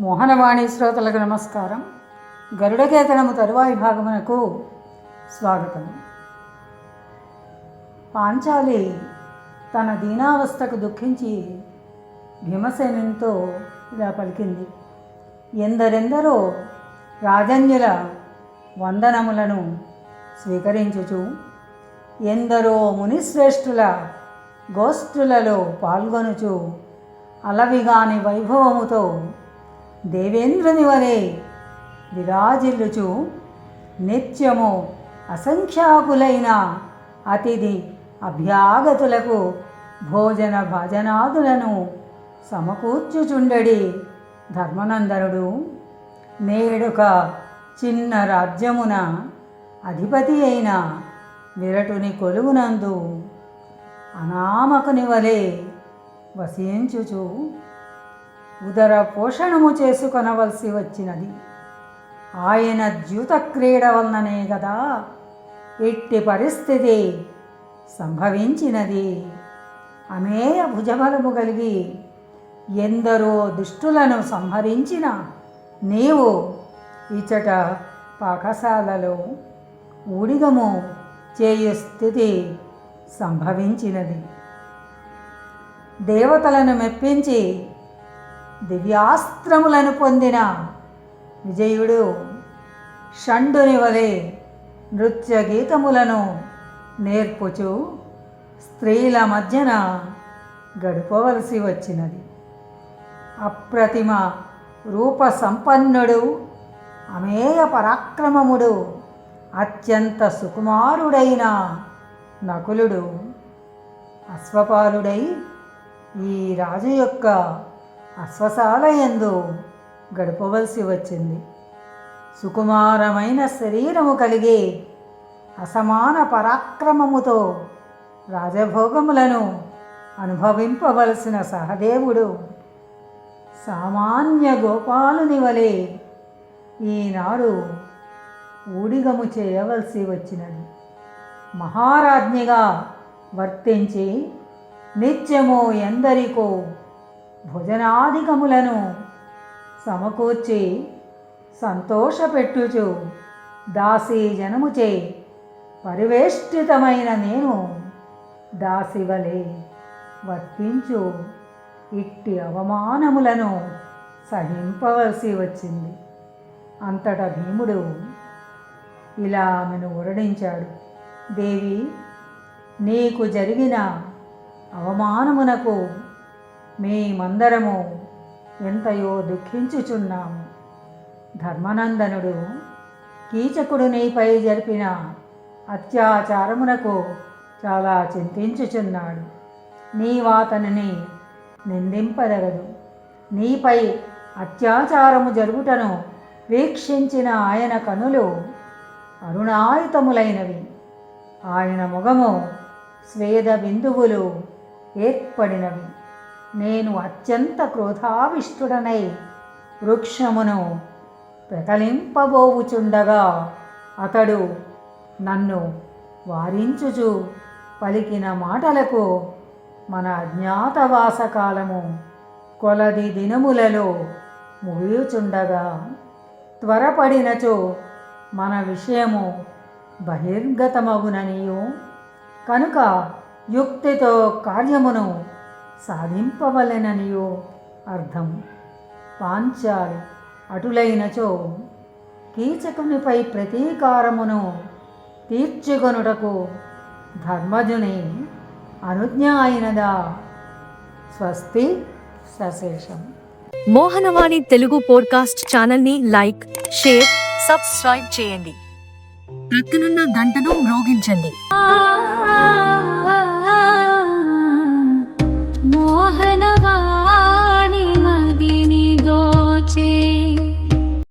మోహనవాణి శ్రోతలకు నమస్కారం. గరుడకేతనము తరువాయి భాగమునకు స్వాగతం. పాంచాలి తన దీనావస్థకు దుఃఖించి భీమసేనంతో ఇలా పలికింది. ఎందరెందరో రాజన్యుల వందనములను స్వీకరించుచు ఎందరో మునిశ్రేష్ఠుల గోష్ఠులలో పాల్గొనుచు అలవిగాని వైభవముతో దేవేంద్రుని వలె విరాజిల్లుచు నిత్యము అసంఖ్యాకులైన అతిథి అభ్యాగతులకు భోజన భజనాదులను సమకూర్చుచుండడి ధర్మనందనుడు. నేడుక చిన్న రాజ్యమున అధిపతి అయిన విరటుని కొలువునందు అనామకుని వలె వసించుచు ఉదర పోషణము చేసుకొనవలసి వచ్చినది. ఆయన ద్యూత క్రీడ వలననే కదా ఎట్టి పరిస్థితి సంభవించినది. అమేయ భుజబలము కలిగి ఎందరో దుష్టులను సంహరించిన నీవు ఇచ్చట పాకశాలలో ఊడిగము చేయు స్థితి సంభవించినది. దేవతలను మెప్పించి దివ్యాస్త్రములను పొందిన విజయుడు షండుని వలె నృత్య గీతములను నేర్పుచు స్త్రీల మధ్యన గడపవలసి వచ్చినది. అప్రతిమ రూప సంపన్నుడు అమేయ పరాక్రమముడు అత్యంత సుకుమారుడైన నకులుడు అశ్వపాలుడై ఈ రాజు యొక్క అశ్వశాలయందు గడపవలసి వచ్చింది. సుకుమారమైన శరీరము కలిగి అసమాన పరాక్రమముతో రాజభోగములను అనుభవింపవలసిన సహదేవుడు సామాన్య గోపాలుని వలె ఈనాడు ఊడిగము చేయవలసి వచ్చినది. మహారాజ్ఞిగా వర్తించి నిత్యము ఎందరికో భోజనాధికములను సమకూర్చి సంతోషపెట్టుచు దాసీజనముచే పరివేష్టితమైన నేను దాసివలే వర్తించు ఇట్టి అవమానములను సహింపవలసి వచ్చింది. అంతట భీముడు ఇలా ఆమెను ఊరడించాడు దేవి నీకు జరిగిన అవమానమునకు మేమందరము ఎంతయో దుఃఖించుచున్నాము. ధర్మనందనుడు కీచకుడు నీపై జరిపిన అత్యాచారమునకు చాలా చింతించుచున్నాడు. నీవాతనిని నిందింపదగదు. నీపై అత్యాచారము జరుగుటను వీక్షించిన ఆయన కనులు అరుణాయుతములైనవి. ఆయన ముఖము స్వేద బిందువులు ఏర్పడినవి. నేను అత్యంత క్రోధావిష్టుడనై వృక్షమును పెకలింపబోవుచుండగా అతడు నన్ను వారించుచు పలికిన మాటలకు మన అజ్ఞాతవాస కాలము కొలది దినములలో ముగియుచుండగా త్వరపడినచో మన విషయము బహిర్గతమగుననియు. కనుక యుక్తితో కార్యమును సాధింపవలెననియో అర్థం. పాంచాలి అటులైనచో కీచకునిపై ప్రతీకారమును తీర్చుకొనుటకు ధర్మజుని అనుజ్ఞ అయినదా స్వస్తి సశేషం. మోహనవాణి తెలుగు పోడ్కాస్ట్ ఛానల్ని లైక్ షేర్ సబ్స్క్రైబ్ చేయండి. ప్రక్కనున్న గంటను మ్రోగించండి.